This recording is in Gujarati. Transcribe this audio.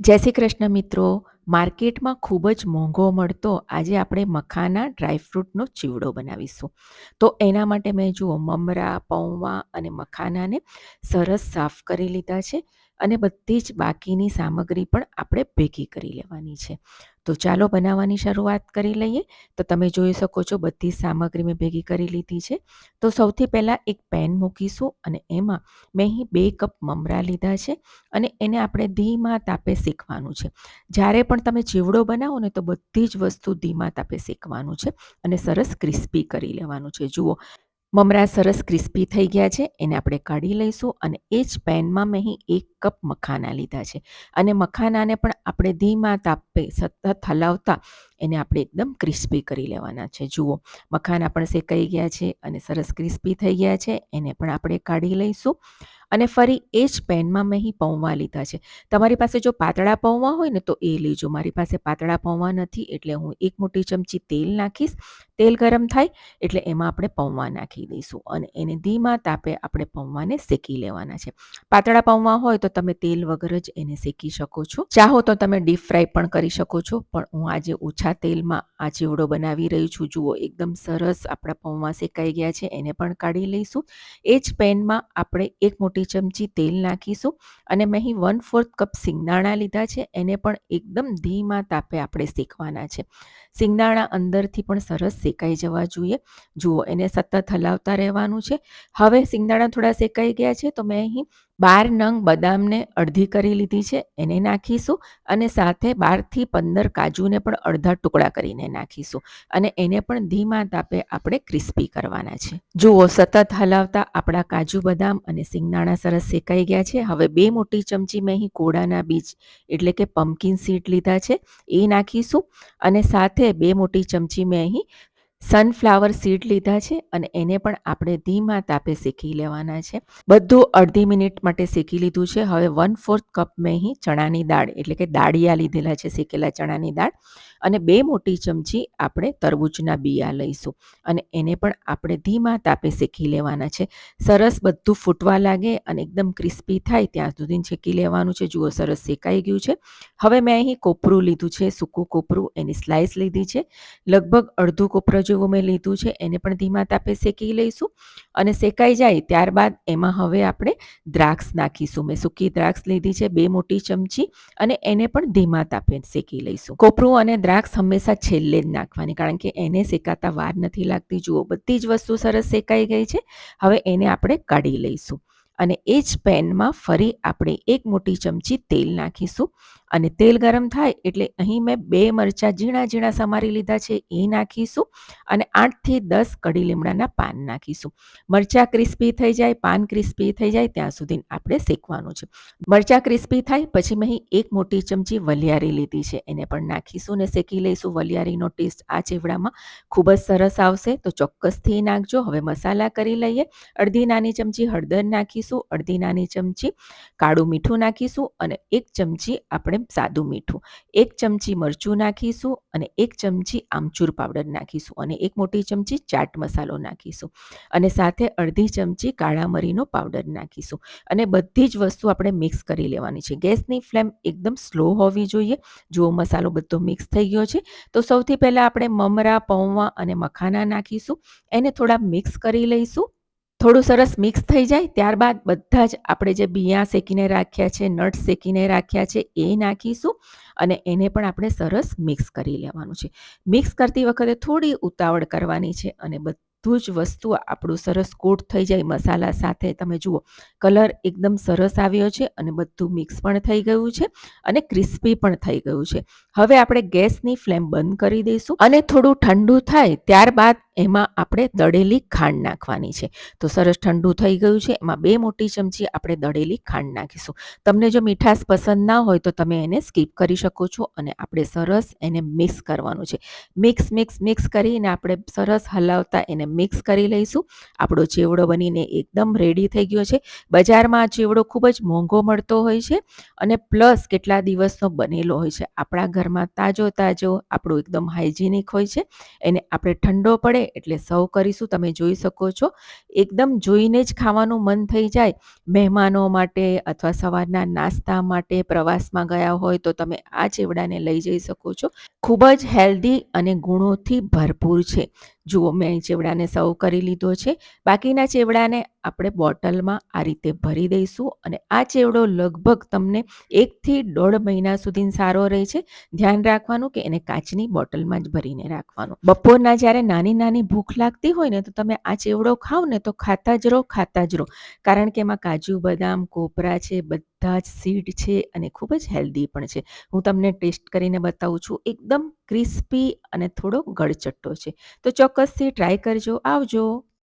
જય શ્રી કૃષ્ણ મિત્રો. માર્કેટમાં ખૂબ જ મોંઘો મળતો આજે આપણે મખાના ડ્રાયફ્રૂટનો ચીવડો બનાવીશું. તો એના માટે મેં જુઓ મમરા પૌવા અને મખાનાને સરસ સાફ કરી લીધા છે અને બધી જ બાકીની સામગ્રી પણ આપણે ભેગી કરી લેવાની છે. તો ચાલો બનાવવાની શરૂઆત કરી લઈએ. તો તમે જોઈ શકો છો બધી સામગ્રી મેં ભેગી કરી લીધી છે. તો સૌથી પહેલાં એક પેન મૂકીશું અને એમાં મેં અહીં બે કપ મમરા લીધા છે અને એને આપણે ધીમા તાપે શેકવાનું છે. જ્યારે પણ તમે ચીવડો બનાવો ને તો બધી જ વસ્તુ ધીમા તાપે શેકવાનું છે અને સરસ ક્રિસ્પી કરી લેવાનું છે. જુઓ મમરા સરસ ક્રિસ્પી થઈ ગયા છે, એને આપણે કાઢી લઈશું અને એ જ પેનમાં મેં એક કપ મખાના લીધા છે. અને મખાનાને પણ આપણે ધીમા તાપે સતત હલાવતા એને આપણે એકદમ ક્રિસ્પી કરી લેવાના છે. જુઓ, મખાના પણ શેકાઈ ગયા છે અને સરસ ક્રિસ્પી થઈ ગયા છે, એને પણ આપણે કાઢી લઈશું. અને ફરી એ જ પેનમાં મેં પૌવા લીધા છે. તમારી પાસે જો પાતળા પૌવા હોય ને તો એ લેજો. મારી પાસે પાતળા પૌવા નથી એટલે હું એક મોટી ચમચી તેલ નાખીશ. તેલ ગરમ થાય એટલે એમાં આપણે પૌવા નાખી દઈશું અને એને ધીમા તાપે આપણે પૌવાને શેકી લેવાના છે. પાતળા પૌવા હોય તો તમે તેલ વગર જ એને શેકી શકો છો. ચાહો તો તમે ડીપ ફ્રાય પણ કરી શકો છો. પણ હું આજે ઓછા તેલમાં આ ચીવડો બનાવી રહી છું. જુઓ, એકદમ સરસ આપણા પૌવા શેકાઈ ગયા છે. એને પણ કાઢી લઈશું. એ જ પેનમાં આપણે એક મોટી મોટી ચમચી તેલ નાખીશું અને મેં અહીં વન ફોર્થ કપ સિંગદાણા લીધા છે. એને પણ એકદમ ધીમા તાપે આપણે શેકવાના છે. સિંગદાણા અંદરથી પણ સરસ શેકાઈ જવા જોઈએ. જુઓ, એને સતત હલાવતા રહેવાનું છે. હવે સિંગદાણા થોડા શેકાઈ ગયા છે તો મેં અહીં બાર નંગ બદામને અડધી કરી લીધી છે, એને નાખીશું અને સાથે બારથી પંદર કાજુને પણ અડધા ટુકડા કરીને નાખીશું અને એને પણ ધીમા તાપે આપણે ક્રિસ્પી કરવાના છે. જુઓ, સતત હલાવતા આપણા કાજુ બદામ અને સિંગદાણા સરસ શેકાઈ ગયા છે. હવે બે મોટી ચમચી મેં અહીં કોળાના બીજ, એટલે કે પમ્પકિન સીડ લીધા છે, એ નાખીશું અને સાથે બે મોટી ચમચી મેં અહીં સનફ્લાવર સીડ લીધા છે અને એને પણ આપણે ધીમા તાપે શેકી લેવાના છે. બધું અડધી મિનિટ માટે શેકી લીધું છે. હવે વન ફોર્થ કપ મેં અહીં ચણાની દાળ, એટલે કે દાળિયા લીધેલા છે, શેકેલા ચણાની દાળ. અને બે મોટી ચમચી આપણે તરબૂચના બિયા લઈશું અને એને પણ આપણે ધીમા તાપે શેકી લેવાના છે. સરસ બધું ફૂટવા લાગે અને એકદમ ક્રિસ્પી થાય ત્યાં સુધી શેકી લેવાનું છે. જુઓ સરસ શેકાઈ ગયું છે. હવે મેં અહીં કોપરું લીધું છે, સૂકું કોપરું, એની સ્લાઇસ લીધી છે. લગભગ અડધું કોપરું જેવું મેં લીધું છે, એને પણ ધીમા તાપે શેકી લઈશું અને શેકાઈ જાય ત્યારબાદ એમાં હવે આપણે દ્રાક્ષ નાખીશું. મેં સૂકી દ્રાક્ષ લીધી છે, બે મોટી ચમચી અને એને પણ ધીમા તાપે શેકી લઈશું. કોપરું અને દ્રાક્ષ હંમેશા છેલ્લે જ નાખવાની કારણ કે એને શેકાતા વાર નથી લાગતી. જુઓ, બધી જ વસ્તુ સરસ શેકાઈ ગઈ છે. હવે એને આપણે કાઢી લઈશું અને એ જ પેનમાં ફરી આપણે એક મોટી ચમચી તેલ નાખીશું અને તેલ ગરમ થાય એટલે અહીં મેં બે મરચાં ઝીણા ઝીણા સમારી લીધા છે, એ નાખીશું અને આઠથી દસ કડી લીમડાના પાન નાખીશું. મરચાં ક્રિસ્પી થઈ જાય, પાન ક્રિસ્પી થઈ જાય, ત્યાં સુધી આપણે શેકવાનું છે. મરચાં ક્રિસ્પી થાય, પછી મેં અહીં એક મોટી ચમચી વલિયારી લીધી છે, એને પણ નાખીશું ને શેકી લઈશું. વલિયારીનો ટેસ્ટ આ ચેવડામાં ખૂબ જ સરસ આવશે, તો ચોક્કસથી નાખજો. હવે મસાલા કરી લઈએ. અડધી નાની ચમચી હળદર નાખીશું, અડધી નાની ચમચી કાળું મીઠું નાખીશું અને એક ચમચી આપણે આપણે સાદું મીઠું. એક ચમચી મરચું નાખીશું અને એક ચમચી આમચૂર પાવડર નાખીશું અને એક મોટી ચમચી ચાટ મસાલો નાખીશું. અને સાથે અડધી ચમચી કાળા મરીનો પાવડર નાખીશું. અને બધી જ વસ્તુ આપણે મિક્સ કરી લેવાની છે. ગેસની ફ્લેમ એકદમ સ્લો હોવી જોઈએ. જો મસાલો બધો મિક્સ થઈ ગયો છે. તો સૌથી પહેલાં આપણે મમરા પૌવા અને મખાના નાખીશું. એને થોડા મિક્સ કરી લઈશું. થોડું સરસ મિક્સ થઈ જાય, ત્યારબાદ બધા જ આપણે જે બિયા શેકીને રાખ્યા છે, નટ્સ શેકીને રાખ્યા છે, એ નાખીશું અને એને પણ આપણે સરસ મિક્સ કરી લેવાનું છે. મિક્સ કરતી વખતે થોડી ઉતાવળ કરવાની છે અને બધું જ વસ્તુ આપણું સરસ કોટ થઈ જાય મસાલા સાથે. તમે જુઓ, કલર એકદમ સરસ આવ્યો છે અને બધું મિક્સ પણ થઈ ગયું છે અને ક્રિસ્પી પણ થઈ ગયું છે. હવે આપણે ગેસની ફ્લેમ બંધ કરી દઈશું અને થોડું ઠંડુ થાય ત્યારબાદ એમાં આપણે દળેલી ખાંડ નાખવાની છે. તો સરસ ઠંડુ થઈ ગયું છે, એમાં બે મોટી ચમચી આપણે દળેલી ખાંડ નાખીશું. તમને જો મીઠાશ પસંદ ના હોય તો તમે એને સ્કીપ કરી શકો છો અને આપણે સરસ એને મિક્સ કરવાનું છે. મિક્સ મિક્સ મિક્સ કરીને આપણે સરસ હલાવતા એને મિક્સ કરી લઈશું. આપણો ચેવડો બનીને એકદમ રેડી થઈ ગયો છે. બજારમાં આ ચેવડો ખૂબ જ મોંઘો મળતો હોય છે અને પ્લસ કેટલા દિવસનો બનેલો હોય છે. આપણા ઘરમાં તાજો તાજો આપણો એકદમ હાઇજેનિક હોય છે. એને આપણે ઠંડો પડે એટલે સર્વ કરીશું. તમે જોઈ શકો છો. એકદમ જોઈને જ ખાવાનું મન થઈ જાય. મહેમાનો માટે અથવા સવારના નાસ્તા માટે પ્રવાસમાં ગયા હોય તો તમે આ ચેવડાને લઈ જઈ શકો છો. ખૂબ જ હેલ્ધી અને ગુણોથી ભરપૂર છે. જુઓ, મેં ચેવડાને સર્વ કરી લીધો છે. બાકીના ચેવડાને આપણે બોટલમાં આ રીતે ભરી દઈશું અને આ ચેવડો લગભગ તમને એકથી દોઢ મહિના સુધી સારો રહે છે. ધ્યાન રાખવાનું કે એને કાચની બોટલમાં જ ભરીને રાખવાનું. બપોરના જ્યારે નાની નાની ભૂખ લાગતી હોય ને, તો તમે આ ચેવડો ખાવ ને, તો ખાતા જ રહો, ખાતા જ રહો. કારણ કે એમાં કાજુ, બદામ, કોપરા છે, બધા જ સીડ છે અને ખૂબ જ હેલ્ધી પણ છે. હું તમને ટેસ્ટ કરીને બતાવું છું, એકદમ ક્રિસ્પી અને થોડો ગળચટ્ટો છે. તો ચોક્કસથી ટ્રાય કરજો. આવજો.